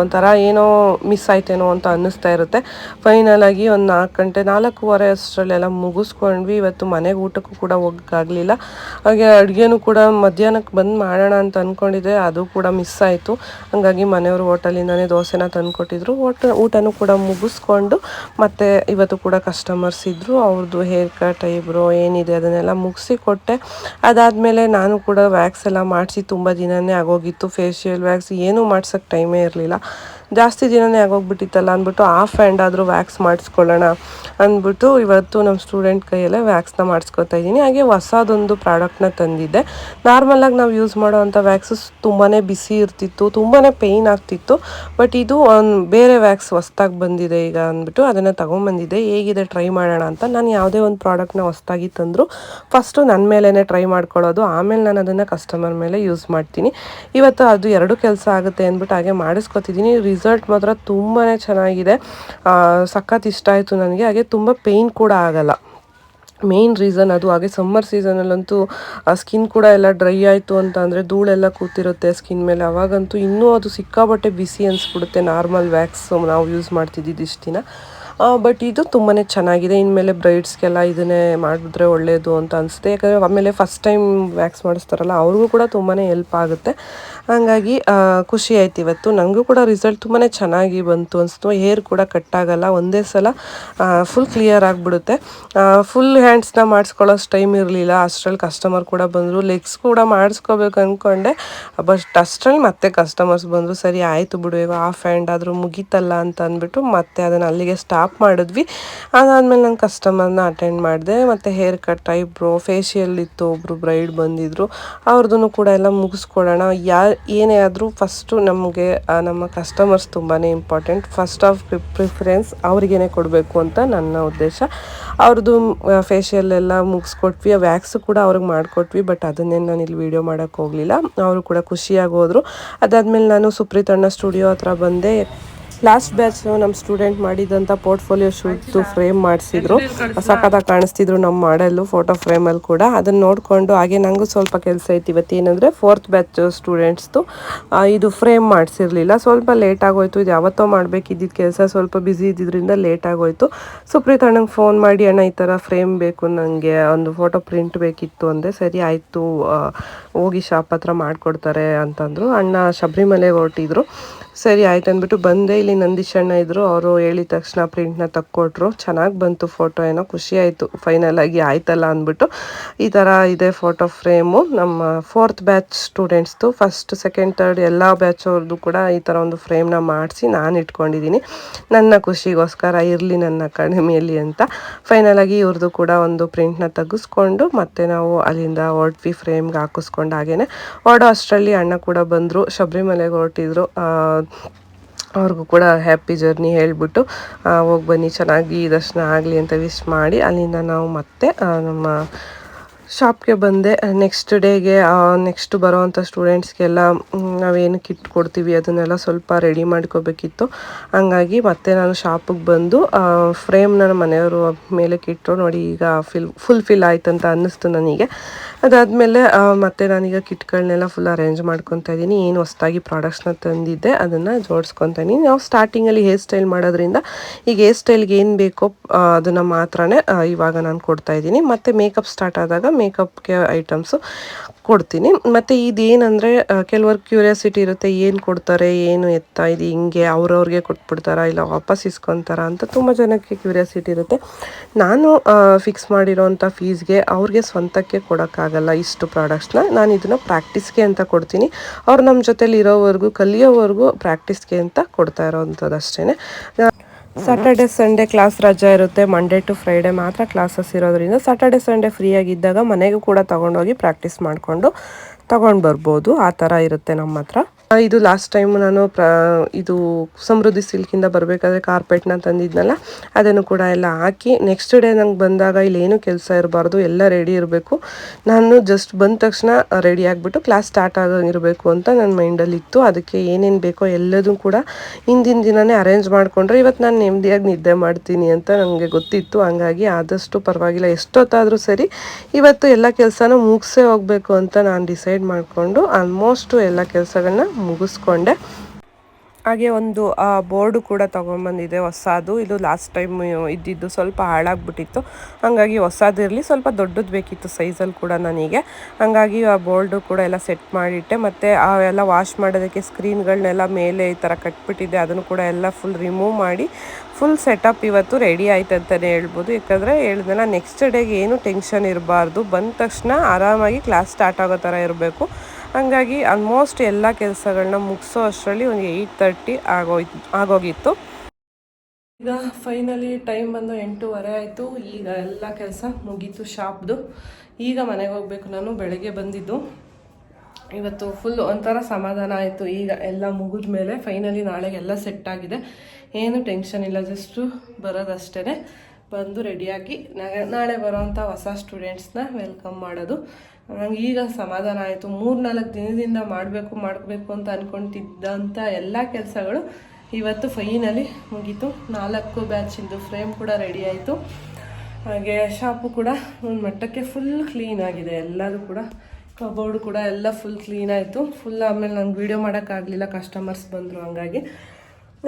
ಒಂಥರ ಏನೋ ಮಿಸ್ ಆಯ್ತೇನೋ ಅಂತ ಅನ್ನಿಸ್ತಾ ಇರುತ್ತೆ. ಫೈನಲ್ ಆಗಿ ಒಂದು ನಾಲ್ಕು ಗಂಟೆ, ನಾಲ್ಕೂವರೆ ಅಷ್ಟರಲ್ಲೆಲ್ಲ ಮುಗಿಸ್ಕೊಂಡ್ವಿ. ಇವತ್ತು ಮನೆಗೆ ಊಟಕ್ಕೂ ಕೂಡ ಹೋಗೋಕ್ಕಾಗಲಿಲ್ಲ. ಹಾಗೆ ಅಡುಗೆನೂ ಕೂಡ ಮಧ್ಯಾಹ್ನಕ್ಕೆ ಬಂದು ಮಾಡೋಣ ಅಂತ ಅಂದ್ಕೊಂಡಿದ್ದೆ ಅದು ಕೂಡ ಮಿಸ್ ಆಯಿತು. ಹಂಗಾಗಿ ಮನೆಯವರು ಹೋಟೆಲಿಂದನೇ ದೋಸೆನ ತಂದುಕೊಟ್ಟಿದ್ರು. ಹೋಟ ಊಟನೂ ಕೂಡ ಮುಗಿಸ್ಕೊಂಡು ಮತ್ತು ಇವತ್ತು ಕೂಡ ಕಸ್ಟಮರ್ಸ್ ಇದ್ದರು ಅವ್ರದ್ದು ಹೇರ್ ಕಟ್ ಐಬ್ರೋ ಏನಿದೆ ಅದನ್ನೆಲ್ಲ ಮುಗಿಸಿ ಕೊಟ್ಟೆ. ಅದಾದಮೇಲೆ ನಾನು ಕೂಡ ವ್ಯಾಕ್ಸ್ ಎಲ್ಲ ಮಾಡಿಸಿ ತುಂಬ ದಿನನೇ ಆಗೋಗಿತ್ತು. ಫೇಶಿಯಲ್ ವ್ಯಾಕ್ಸ್ ಏನೂ ಮಾಡ್ಸೋಕ್ಕೆ ಟೈಮೇ ಇರಲಿಲ್ಲ. ಜಾಸ್ತಿ ದಿನನೇ ಆಗೋಗ್ಬಿಟ್ಟಿತ್ತಲ್ಲ ಅಂದ್ಬಿಟ್ಟು ಆಫ್ ಹ್ಯಾಂಡ್ ಆದರೂ ವ್ಯಾಕ್ಸ್ ಮಾಡಿಸ್ಕೊಳ್ಳೋಣ ಅಂದ್ಬಿಟ್ಟು ಇವತ್ತು ನಮ್ಮ ಸ್ಟೂಡೆಂಟ್ ಕೈಯಲ್ಲೇ ವ್ಯಾಕ್ಸ್ನ ಮಾಡಿಸ್ಕೊತಾ ಇದ್ದೀನಿ. ಹಾಗೆ ಹೊಸದೊಂದು ಪ್ರಾಡಕ್ಟ್ನ ತಂದಿದ್ದೆ. ನಾರ್ಮಲಾಗಿ ನಾವು ಯೂಸ್ ಮಾಡೋವಂಥ ವ್ಯಾಕ್ಸಸ್ ತುಂಬಾ ಬಿಸಿ ಇರ್ತಿತ್ತು ತುಂಬಾ ಪೇಯ್ನ್ ಆಗ್ತಿತ್ತು. ಬಟ್ ಇದು ಬೇರೆ ವ್ಯಾಕ್ಸ್ ಹೊಸ್ದಾಗಿ ಬಂದಿದೆ ಈಗ ಅಂದ್ಬಿಟ್ಟು ಅದನ್ನು ತೊಗೊಂಬಂದಿದ್ದೆ. ಹೇಗಿದೆ ಟ್ರೈ ಮಾಡೋಣ ಅಂತ. ನಾನು ಯಾವುದೇ ಒಂದು ಪ್ರಾಡಕ್ಟ್ನ ಹೊಸ್ದಾಗಿ ತಂದರೂ ಫಸ್ಟು ನನ್ನ ಮೇಲೇ ಟ್ರೈ ಮಾಡ್ಕೊಳ್ಳೋದು, ಆಮೇಲೆ ನಾನು ಅದನ್ನು ಕಸ್ಟಮರ್ ಮೇಲೆ ಯೂಸ್ ಮಾಡ್ತೀನಿ. ಇವತ್ತು ಅದು ಎರಡು ಕೆಲಸ ಆಗುತ್ತೆ ಅಂದ್ಬಿಟ್ಟು ಹಾಗೆ ಮಾಡಿಸ್ಕೊತಿದ್ದೀನಿ. ರಿಸಲ್ಟ್ ಮಾತ್ರ ತುಂಬಾ ಚೆನ್ನಾಗಿದೆ. ಆ, ಸಖತ್ ಇಷ್ಟ ಆಯಿತು ನನಗೆ. ಹಾಗೆ ತುಂಬ ಪೇಯ್ನ್ ಕೂಡ ಆಗಲ್ಲ. ಮೇನ್ ರೀಸನ್ ಅದು. ಹಾಗೆ ಸಮ್ಮರ್ ಸೀಸನಲ್ಲಂತೂ ಸ್ಕಿನ್ ಕೂಡ ಎಲ್ಲ ಡ್ರೈ ಆಯಿತು ಅಂತ ಅಂದರೆ ಧೂಳೆಲ್ಲ ಕೂತಿರುತ್ತೆ ಸ್ಕಿನ್ ಮೇಲೆ. ಅವಾಗಂತೂ ಇನ್ನೂ ಅದು ಸಿಕ್ಕಾಬಟ್ಟೆ ಬಿಸಿ ಅನಿಸ್ಬಿಡುತ್ತೆ. ನಾರ್ಮಲ್ ವ್ಯಾಕ್ಸ್ ನಾವು ಯೂಸ್ ಮಾಡ್ತಿದ್ದಿದ್ದು ಇಷ್ಟು ದಿನ. ಬಟ್ ಇದು ತುಂಬಾ ಚೆನ್ನಾಗಿದೆ. ಇನ್ಮೇಲೆ ಬ್ರೈಡ್ಸ್ಗೆಲ್ಲ ಇದನ್ನೇ ಮಾಡಿದ್ರೆ ಒಳ್ಳೆಯದು ಅಂತ ಅನಿಸುತ್ತೆ. ಯಾಕಂದರೆ ಆಮೇಲೆ ಫಸ್ಟ್ ಟೈಮ್ ವ್ಯಾಕ್ಸ್ ಮಾಡಿಸ್ತಾರಲ್ಲ, ಅವ್ರಿಗೂ ಕೂಡ ತುಂಬಾ ಹೆಲ್ಪ್ ಆಗುತ್ತೆ. ಹಾಗಾಗಿ ಖುಷಿ ಆಯ್ತು ಇವತ್ತು. ನನಗೂ ಕೂಡ ರಿಸಲ್ಟ್ ತುಂಬಾ ಚೆನ್ನಾಗಿ ಬಂತು ಅನಿಸ್ತು. ಹೇರ್ ಕೂಡ ಕಟ್ಟಾಗಲ್ಲ ಒಂದೇ ಸಲ ಫುಲ್ ಕ್ಲಿಯರ್ ಆಗಿಬಿಡುತ್ತೆ. ಫುಲ್ ಹ್ಯಾಂಡ್ಸ್ನ ಮಾಡಿಸ್ಕೊಳ್ಳೋಷ್ಟು ಟೈಮ್ ಇರಲಿಲ್ಲ. ಅಷ್ಟರಲ್ಲಿ ಕಸ್ಟಮರ್ ಕೂಡ ಬಂದರು. ಲೆಗ್ಸ್ ಕೂಡ ಮಾಡಿಸ್ಕೋಬೇಕು ಅಂದ್ಕೊಂಡೆ ಬಟ್ ಅಷ್ಟರಲ್ಲಿ ಮತ್ತೆ ಕಸ್ಟಮರ್ಸ್ ಬಂದರು. ಸರಿ, ಆಯಿತು ಬಿಡು, ಇವಾಗ ಹಾಫ್ ಹ್ಯಾಂಡ್ ಆದರೂ ಮುಗೀತಲ್ಲ ಅಂತ ಅಂದ್ಬಿಟ್ಟು ಮತ್ತೆ ಅದನ್ನು ಅಲ್ಲಿಗೆ ಸ್ಟಾಪ್ ಮಾಡಿದ್ವಿ. ಅದಾದಮೇಲೆ ನಾನು ಕಸ್ಟಮರ್ನ ಅಟೆಂಡ್ ಮಾಡಿದೆ. ಮತ್ತು ಹೇರ್ ಕಟ್ ಐಬ್ರೋ ಫೇಶಿಯಲ್ ಇತ್ತು ಒಬ್ಬರು ಬ್ರೈಡ್ ಬಂದಿದ್ದರು ಅವ್ರದ್ದು ಕೂಡ ಎಲ್ಲ ಮುಗಿಸ್ಕೊಡೋಣ. ಯಾ, ಏನೇ ಆದರೂ ಫಸ್ಟು ನಮಗೆ ನಮ್ಮ ಕಸ್ಟಮರ್ಸ್ ತುಂಬಾ ಇಂಪಾರ್ಟೆಂಟ್ ಫಸ್ಟ್ ಆಫ್ ಪ್ರಿಫರೆನ್ಸ್ ಅವ್ರಿಗೇನೆ ಕೊಡಬೇಕು ಅಂತ ನನ್ನ ಉದ್ದೇಶ. ಅವ್ರದ್ದು ಫೇಶಿಯಲ್ ಎಲ್ಲ ಮುಗಿಸ್ಕೊಟ್ವಿ. ವ್ಯಾಕ್ಸ್ ಕೂಡ ಅವ್ರಿಗೆ ಮಾಡಿಕೊಟ್ವಿ. ಬಟ್ ಅದನ್ನೇನು ನಾನು ಇಲ್ಲಿ ವೀಡಿಯೋ ಮಾಡೋಕ್ಕೆ ಹೋಗಲಿಲ್ಲ. ಅವರು ಕೂಡ ಖುಷಿಯಾಗಿ ಹೋದರು. ಅದಾದಮೇಲೆ ನಾನು ಸುಪ್ರೀತಣ್ಣ ಸ್ಟುಡಿಯೋ ಹತ್ರ ಬಂದೆ. ಲಾಸ್ಟ್ ಬ್ಯಾಚ್ ನಮ್ಮ ಸ್ಟೂಡೆಂಟ್ ಮಾಡಿದಂಥ ಪೋರ್ಟ್ಫೋಲಿಯೋ ಶೂಟ್ದು ಫ್ರೇಮ್ ಮಾಡಿಸಿದ್ರು. ಸಖತ್ತಾಗಿ ಕಾಣಿಸ್ತಿದ್ರು ನಮ್ಮ ಮಾಡೆಲ್ಲು ಫೋಟೋ ಫ್ರೇಮಲ್ಲಿ ಕೂಡ. ಅದನ್ನು ನೋಡಿಕೊಂಡು ಹಾಗೆ ನನಗೂ ಸ್ವಲ್ಪ ಕೆಲಸ ಇತ್ತು ಏನಂದರೆ ಫೋರ್ತ್ ಬ್ಯಾಚ್ ಸ್ಟೂಡೆಂಟ್ಸ್ದು ಇದು ಫ್ರೇಮ್ ಮಾಡಿಸಿರ್ಲಿಲ್ಲ. ಸ್ವಲ್ಪ ಲೇಟ್ ಆಗೋಯ್ತು. ಇದು ಯಾವತ್ತೋ ಮಾಡಬೇಕಿದ್ದ ಕೆಲಸ ಸ್ವಲ್ಪ ಬ್ಯುಸಿ ಇದ್ದಿದ್ದರಿಂದ ಲೇಟ್ ಆಗೋಯ್ತು. ಸುಪ್ರೀತ್ ಅಣ್ಣಂಗೆ ಫೋನ್ ಮಾಡಿ, ಅಣ್ಣ, ಈ ಥರ ಫ್ರೇಮ್ ಬೇಕು. ನನಗೆ ಒಂದು ಫೋಟೋ ಪ್ರಿಂಟ್ ಬೇಕಿತ್ತು. ಅಂದರೆ ಸರಿ, ಆಯಿತು. ಹೋಗಿ ಶಾಪ್ ಹತ್ರ ಮಾಡಿಕೊಡ್ತಾರೆ. ಅಂತಂದರು. ಅಣ್ಣ ಶಬರಿಮಲೆಗೆ ಹೊರಟಿದ್ರು. ಸರಿ, ಆಯ್ತು ಅಂದ್ಬಿಟ್ಟು ಬಂದೆ. ಇಲ್ಲಿ ನಂದೀಶಣ್ಣ ಇದ್ದರು ಅವರು ಹೇಳಿದ ತಕ್ಷಣ ಪ್ರಿಂಟ್ನ ತಕ್ಕೊಟ್ರು. ಚೆನ್ನಾಗಿ ಬಂತು ಫೋಟೋ ಏನೋ ಖುಷಿ ಆಯಿತು. ಫೈನಲ್ ಆಗಿ ಆಯ್ತಲ್ಲ ಅಂದ್ಬಿಟ್ಟು. ಈ ಥರ ಇದೆ ಫೋಟೋ ಫ್ರೇಮು ನಮ್ಮ ಫೋರ್ತ್ ಬ್ಯಾಚ್ ಸ್ಟೂಡೆಂಟ್ಸ್ದು ಫಸ್ಟ್ ಸೆಕೆಂಡ್ ತರ್ಡ್ ಎಲ್ಲ ಬ್ಯಾಚ್ ಅವ್ರದ್ದು ಕೂಡ ಈ ಥರ ಒಂದು ಫ್ರೇಮ್ನ ಮಾಡಿಸಿ ನಾನು ಇಟ್ಕೊಂಡಿದ್ದೀನಿ ನನ್ನ ಖುಷಿಗೋಸ್ಕರ ಇರಲಿ ನನ್ನ ಅಕಾಡೆಮಿಯಲ್ಲಿ ಅಂತ. ಫೈನಲ್ ಆಗಿ ಇವ್ರದ್ದು ಕೂಡ ಒಂದು ಪ್ರಿಂಟ್ನ ತೆಗೆಸ್ಕೊಂಡು ಮತ್ತೆ ನಾವು ಅಲ್ಲಿಂದ ಹೊರಟ್ವಿ ಫ್ರೇಮ್ಗೆ ಹಾಕಿಸ್ಕೊಂಡು ಹಾಗೇನೆ. ಹೊರಡೋ ಅಷ್ಟರಲ್ಲಿ ಅಣ್ಣ ಕೂಡ ಬಂದರು. ಶಬರಿಮಲೆಗೆ ಹೊರಟಿದ್ರು. ಅವ್ರಿಗೂ ಕೂಡ ಹ್ಯಾಪಿ ಜರ್ನಿ ಹೇಳಿಬಿಟ್ಟು ಹೋಗಿ ಬನ್ನಿ, ಚೆನ್ನಾಗಿ ದರ್ಶನ ಆಗಲಿ ಅಂತ ವಿಶ್ ಮಾಡಿ, ಅಲ್ಲಿಂದ ನಾವು ಮತ್ತೆ ನಮ್ಮ ಶಾಪ್ಗೆ ಬಂದೆ. ನೆಕ್ಸ್ಟ್ ಡೇಗೆ ನೆಕ್ಸ್ಟ್ ಬರೋವಂಥ ಸ್ಟೂಡೆಂಟ್ಸ್ಗೆಲ್ಲ ನಾವೇನು ಕಿಟ್ ಕೊಡ್ತೀವಿ, ಅದನ್ನೆಲ್ಲ ಸ್ವಲ್ಪ ರೆಡಿ ಮಾಡ್ಕೋಬೇಕಿತ್ತು. ಹಂಗಾಗಿ ಮತ್ತೆ ನಾನು ಶಾಪಿಗೆ ಬಂದು ಫ್ರೇಮ್ ನನ್ನ ಮನೆಯವರು ಮೇಲೆ ಕಿಟ್ಟು ನೋಡಿ ಈಗ ಫಿಲ್ ಫುಲ್ ಫಿಲ್ ಆಯ್ತು ಅಂತ ಅನ್ನಿಸ್ತು ನನಗೆ. ಅದಾದಮೇಲೆ ಮತ್ತೆ ನಾನೀಗ ಕಿಟ್ಗಳನ್ನೆಲ್ಲ ಫುಲ್ ಅರೇಂಜ್ ಮಾಡ್ಕೊತಾ ಇದ್ದೀನಿ. ಏನು ಹೊಸ್ದಾಗಿ ಪ್ರಾಡಕ್ಟ್ಸ್ನ ತಂದಿದ್ದೆ, ಅದನ್ನು ಜೋಡಿಸ್ಕೊತಾ ಇದ್ದೀನಿ. ನಾವು ಸ್ಟಾರ್ಟಿಂಗಲ್ಲಿ ಹೇರ್ ಸ್ಟೈಲ್ ಮಾಡೋದ್ರಿಂದ ಈಗ ಹೇರ್ ಸ್ಟೈಲ್ಗೆ ಏನು ಬೇಕೋ ಅದನ್ನು ಮಾತ್ರನೇ ಇವಾಗ ನಾನು ಕೊಡ್ತಾ ಇದ್ದೀನಿ. ಮತ್ತು ಮೇಕಪ್ ಸ್ಟಾರ್ಟ್ ಆದಾಗ ಮೇಕಪ್ಗೆ ಐಟಮ್ಸು ಕೊಡ್ತೀನಿ. ಮತ್ತು ಇದೇನಂದರೆ ಕೆಲವರು ಕ್ಯೂರಿಯಾಸಿಟಿ ಇರುತ್ತೆ, ಏನು ಕೊಡ್ತಾರೆ, ಏನು ಎತ್ತ, ಇದು ಹಿಂಗೆ ಅವ್ರವ್ರಿಗೆ ಕೊಟ್ಬಿಡ್ತಾರಾ, ಇಲ್ಲ ವಾಪಸ್ ಇಸ್ಕೊತಾರ ಅಂತ ತುಂಬ ಜನಕ್ಕೆ ಕ್ಯೂರಿಯಾಸಿಟಿ ಇರುತ್ತೆ. ನಾನು ಫಿಕ್ಸ್ ಮಾಡಿರೋಂಥ ಫೀಸ್ಗೆ ಅವ್ರಿಗೆ ಸ್ವಂತಕ್ಕೆ ಕೊಡೋಕ್ಕಾಗಲ್ಲ ಇಷ್ಟು ಪ್ರಾಡಕ್ಟ್ಸ್ನ ನಾನು ಇದನ್ನು ಪ್ರಾಕ್ಟೀಸ್ಗೆ ಅಂತ ಕೊಡ್ತೀನಿ. ಅವ್ರು ನಮ್ಮ ಜೊತೆಲಿ ಇರೋವರೆಗೂ ಕಲಿಯೋವರೆಗೂ ಪ್ರಾಕ್ಟೀಸ್ಗೆ ಅಂತ ಕೊಡ್ತಾ ಇರೋವಂಥದ್ದು ಅಷ್ಟೇ ಸ್ಯಾಟರ್ಡೆ ಸಂಡೇ ಕ್ಲಾಸ್ ರಜಾ ಇರುತ್ತೆ. ಮಂಡೇ ಟು ಫ್ರೈಡೇ ಮಾತ್ರ ಕ್ಲಾಸಸ್ ಇರೋದ್ರಿಂದ ಸಾಟರ್ಡೆ ಸಂಡೇ ಫ್ರೀಯಾಗಿದ್ದಾಗ ಮನೆಗೂ ಕೂಡ ತೊಗೊಂಡೋಗಿ ಪ್ರಾಕ್ಟೀಸ್ ಮಾಡಿಕೊಂಡು ತೊಗೊಂಡು ಬರ್ಬೋದು. ಆ ಥರ ಇರುತ್ತೆ ನಮ್ಮ ಹತ್ರ ಇದು ಲಾಸ್ಟ್ ಟೈಮ್ ನಾನು ಪ್ರ, ಇದು ಸಮೃದ್ಧಿ ಸಿಲ್ಕಿಂದ ಬರಬೇಕಾದ್ರೆ ಕಾರ್ಪೆಟ್ನ ತಂದಿದ್ನಲ್ಲ, ಅದನ್ನು ಕೂಡ ಎಲ್ಲ ಹಾಕಿ ನೆಕ್ಸ್ಟ್ ಡೇ ನಂಗೆ ಬಂದಾಗ ಇಲ್ಲಿ ಏನು ಕೆಲಸ ಇರಬಾರ್ದು, ಎಲ್ಲ ರೆಡಿ ಇರಬೇಕು. ನಾನು ಜಸ್ಟ್ ಬಂದ ತಕ್ಷಣ ರೆಡಿ ಆಗಿಬಿಟ್ಟು ಕ್ಲಾಸ್ ಸ್ಟಾರ್ಟ್ ಆಗಿರಬೇಕು ಅಂತ ನನ್ನ ಮೈಂಡಲ್ಲಿ ಇತ್ತು. ಅದಕ್ಕೆ ಏನೇನು ಬೇಕೋ ಎಲ್ಲದೂ ಕೂಡ ಹಿಂದಿನ ದಿನನೇ ಅರೇಂಜ್ ಮಾಡಿಕೊಂಡ್ರೆ. ಇವತ್ತು ನಾನು ನೆಮ್ಮದಿಯಾಗಿ ನಿದ್ದೆ ಮಾಡ್ತೀನಿ ಅಂತ ನನಗೆ ಗೊತ್ತಿತ್ತು. ಹಂಗಾಗಿ ಆದಷ್ಟು ಪರವಾಗಿಲ್ಲ, ಎಷ್ಟೊತ್ತಾದರೂ ಸರಿ ಇವತ್ತು ಎಲ್ಲ ಕೆಲಸನೂ ಮುಗಿಸೇ ಹೋಗಬೇಕು ಅಂತ ನಾನು ಡಿಸೈಡ್ ಮಾಡಿಕೊಂಡು ಆಲ್ಮೋಸ್ಟು ಎಲ್ಲ ಕೆಲಸಗಳನ್ನ ಮುಗಿಸ್ಕೊಂಡೆ. ಹಾಗೆ ಒಂದು ಬೋರ್ಡು ಕೂಡ ತೊಗೊಂಬಂದಿದೆ ಹೊಸದು. ಇದು ಲಾಸ್ಟ್ ಟೈಮ್ ಇದ್ದಿದ್ದು ಸ್ವಲ್ಪ ಹಾಳಾಗ್ಬಿಟ್ಟಿತ್ತು. ಹಾಗಾಗಿ ಹೊಸದಿರಲಿ ಸ್ವಲ್ಪ ದೊಡ್ಡದು ಬೇಕಿತ್ತು ಸೈಜಲ್ಲಿ ಕೂಡ ನನಗೆ. ಹಾಗಾಗಿ ಆ ಬೋರ್ಡು ಕೂಡ ಎಲ್ಲ ಸೆಟ್ ಮಾಡಿಟ್ಟೆ. ಮತ್ತು ಅವೆಲ್ಲ ವಾಶ್ ಮಾಡೋದಕ್ಕೆ ಸ್ಕ್ರೀನ್ಗಳನ್ನೆಲ್ಲ ಮೇಲೆ ಈ ಥರ ಕಟ್ಬಿಟ್ಟಿದ್ದೆ. ಅದನ್ನು ಕೂಡ ಎಲ್ಲ ಫುಲ್ ರಿಮೂವ್ ಮಾಡಿ ಫುಲ್ ಸೆಟಪ್ ಇವತ್ತು ರೆಡಿ ಆಯ್ತು ಅಂತಲೇ ಹೇಳ್ಬೋದು. ಯಾಕಂದರೆ ನಾ ನೆಕ್ಸ್ಟ್ ಡೇಗೆ ಏನು ಟೆನ್ಷನ್ ಇರಬಾರ್ದು. ಬಂದ ತಕ್ಷಣ ಆರಾಮಾಗಿ ಕ್ಲಾಸ್ ಸ್ಟಾರ್ಟ್ ಆಗೋ ಥರ ಇರಬೇಕು. ಹಾಗಾಗಿ ಆಲ್ಮೋಸ್ಟ್ ಎಲ್ಲ ಕೆಲಸಗಳನ್ನ ಮುಗಿಸೋ ಅಷ್ಟರಲ್ಲಿ ಒಂದು ಏಯ್ಟ್ ತರ್ಟಿ ಆಗೋಯ್ತು ಆಗೋಗಿತ್ತು. ಈಗ ಫೈನಲಿ ಟೈಮ್ ಬಂದು ಎಂಟೂವರೆ ಆಯಿತು. ಈಗ ಎಲ್ಲ ಕೆಲಸ ಮುಗೀತು ಶಾಪ್ದು. ಈಗ ಮನೆಗೆ ಹೋಗಬೇಕು ನಾನು, ಬೆಳಗ್ಗೆ ಬಂದಿದ್ದು. ಇವತ್ತು ಫುಲ್ ಒಂಥರ ಸಮಾಧಾನ ಆಯಿತು. ಈಗ ಎಲ್ಲ ಮುಗಿದ ಮೇಲೆ ಫೈನಲಿ ನಾಳೆಗೆಲ್ಲ ಸೆಟ್ ಆಗಿದೆ. ಏನು ಟೆನ್ಷನ್ ಇಲ್ಲ ಜಸ್ಟು ಬರೋದಷ್ಟೇ ಬಂದು ರೆಡಿಯಾಗಿ ನಾಳೆ ಬರೋವಂಥ ಹೊಸ ಸ್ಟೂಡೆಂಟ್ಸ್ನ ವೆಲ್ಕಮ್ ಮಾಡೋದು. ನಂಗೆ ಈಗ ಸಮಾಧಾನ ಆಯಿತು. ಮೂರು ನಾಲ್ಕು ದಿನದಿಂದ ಮಾಡಬೇಕು ಮಾಡಬೇಕು ಅಂತ ಅಂದ್ಕೊತಿದ್ದಂಥ ಎಲ್ಲ ಕೆಲಸಗಳು ಇವತ್ತು ಫೈನಲಿ ಮುಗೀತು. ನಾಲ್ಕು ಬ್ಯಾಚಿಂದು ಫ್ರೇಮ್ ಕೂಡ ರೆಡಿ ಆಯಿತು. ಹಾಗೆ ಶಾಪು ಕೂಡ ಒಂದು ಮಟ್ಟಕ್ಕೆ ಫುಲ್ ಕ್ಲೀನ್ ಆಗಿದೆ. ಎಲ್ಲದೂ ಕೂಡ ಕಬೋರ್ಡ್ ಕೂಡ ಎಲ್ಲ ಫುಲ್ ಕ್ಲೀನ್ ಆಯಿತು. ಫುಲ್ ಆಮೇಲೆ ನಂಗೆ ವೀಡಿಯೋ ಮಾಡೋಕ್ಕಾಗಲಿಲ್ಲ ಕಸ್ಟಮರ್ಸ್ ಬಂದರು ಹಂಗಾಗಿ.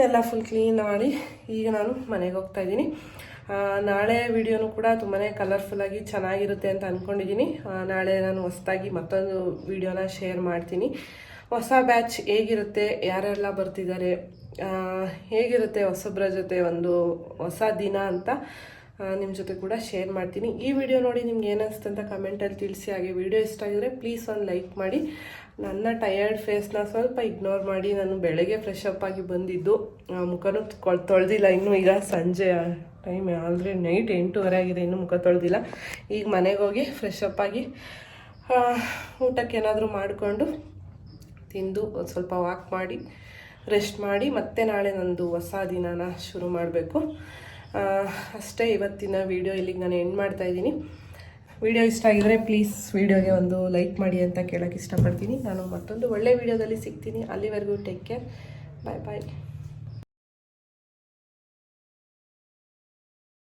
ಎಲ್ಲ ಫುಲ್ ಕ್ಲೀನ್ ಮಾಡಿ ಈಗ ನಾನು ಮನೆಗೆ ಹೋಗ್ತಾ ಇದ್ದೀನಿ. ನಾಳೆ ವಿಡಿಯೋನು ಕೂಡ ತುಂಬಾ ಕಲರ್ಫುಲ್ಲಾಗಿ ಚೆನ್ನಾಗಿರುತ್ತೆ ಅಂತ ಅಂದ್ಕೊಂಡಿದ್ದೀನಿ ನಾಳೆ ನಾನು ಹೊಸದಾಗಿ ಮತ್ತೊಂದು ವಿಡಿಯೋನ ಶೇರ್ ಮಾಡ್ತೀನಿ. ಹೊಸ ಬ್ಯಾಚ್ ಹೇಗಿರುತ್ತೆ, ಯಾರೆಲ್ಲ ಬರ್ತಿದ್ದಾರೆ ಹೇಗಿರುತ್ತೆ ಹೊಸಬ್ರ ಜೊತೆ ಒಂದು ಹೊಸ ದಿನ ಅಂತ ನಿಮ್ಮ ಜೊತೆ ಕೂಡ ಶೇರ್ ಮಾಡ್ತೀನಿ. ಈ ವಿಡಿಯೋ ನೋಡಿ ನಿಮ್ಗೆ ಏನಿಸ್ತಂತ ಕಮೆಂಟಲ್ಲಿ ತಿಳಿಸಿ. ಹಾಗೆ ವಿಡಿಯೋ ಇಷ್ಟ ಆಗಿದ್ರೆ ಪ್ಲೀಸ್ ಒಂದು ಲೈಕ್ ಮಾಡಿ. ನನ್ನ ಟಯರ್ಡ್ ಫೇಸ್ನ ಸ್ವಲ್ಪ ಇಗ್ನೋರ್ ಮಾಡಿ ನಾನು ಬೆಳಗ್ಗೆ ಫ್ರೆಶ್ ಅಪ್ ಆಗಿ ಬಂದಿದ್ದು ಮುಖನೂ ತೊಳ್, ತೊಳೆದಿಲ್ಲ. ಇನ್ನೂ ಈಗ ಸಂಜೆ ಟೈಮ್ ಆಲ್ರೆಡಿ ನೈಟ್ ಎಂಟೂವರೆ ಆಗಿದೆ, ಇನ್ನೂ ಮುಖ ತೊಳೆದಿಲ್ಲ. ಈಗ ಮನೆಗೆ ಹೋಗಿ ಫ್ರೆಶ್ ಅಪ್ ಆಗಿ ಊಟಕ್ಕೆ ಏನಾದರೂ ಮಾಡಿಕೊಂಡು ತಿಂದು ಒಂದು ಸ್ವಲ್ಪ ವಾಕ್ ಮಾಡಿ ರೆಸ್ಟ್ ಮಾಡಿ ಮತ್ತೆ ನಾಳೆ ನಂದು ಹೊಸ ದಿನಾನ ಶುರು ಮಾಡಬೇಕು. ಅಷ್ಟೇ ಇವತ್ತಿನ ವಿಡಿಯೋ ಇಲ್ಲಿಗೆ ನಾನು ಎಂಡ್ ಮಾಡ್ತಾ ಇದ್ದೀನಿ. ವಿಡಿಯೋ ಇಷ್ಟ ಆಗಿದ್ರೆ ಪ್ಲೀಸ್ ವಿಡಿಯೋಗೆ ಒಂದು ಲೈಕ್ ಮಾಡಿ ಅಂತ ಕೇಳೋಕ್ಕೆ ಇಷ್ಟಪಡ್ತೀನಿ. ನಾನು ಮತ್ತೊಂದು ಒಳ್ಳೆ ವಿಡಿಯೋದಲ್ಲಿ ಸಿಗ್ತೀನಿ. ಅಲ್ಲಿವರೆಗೂ ಟೇಕ್ ಕೇರ್ ಬಾಯ್ ಬಾಯ್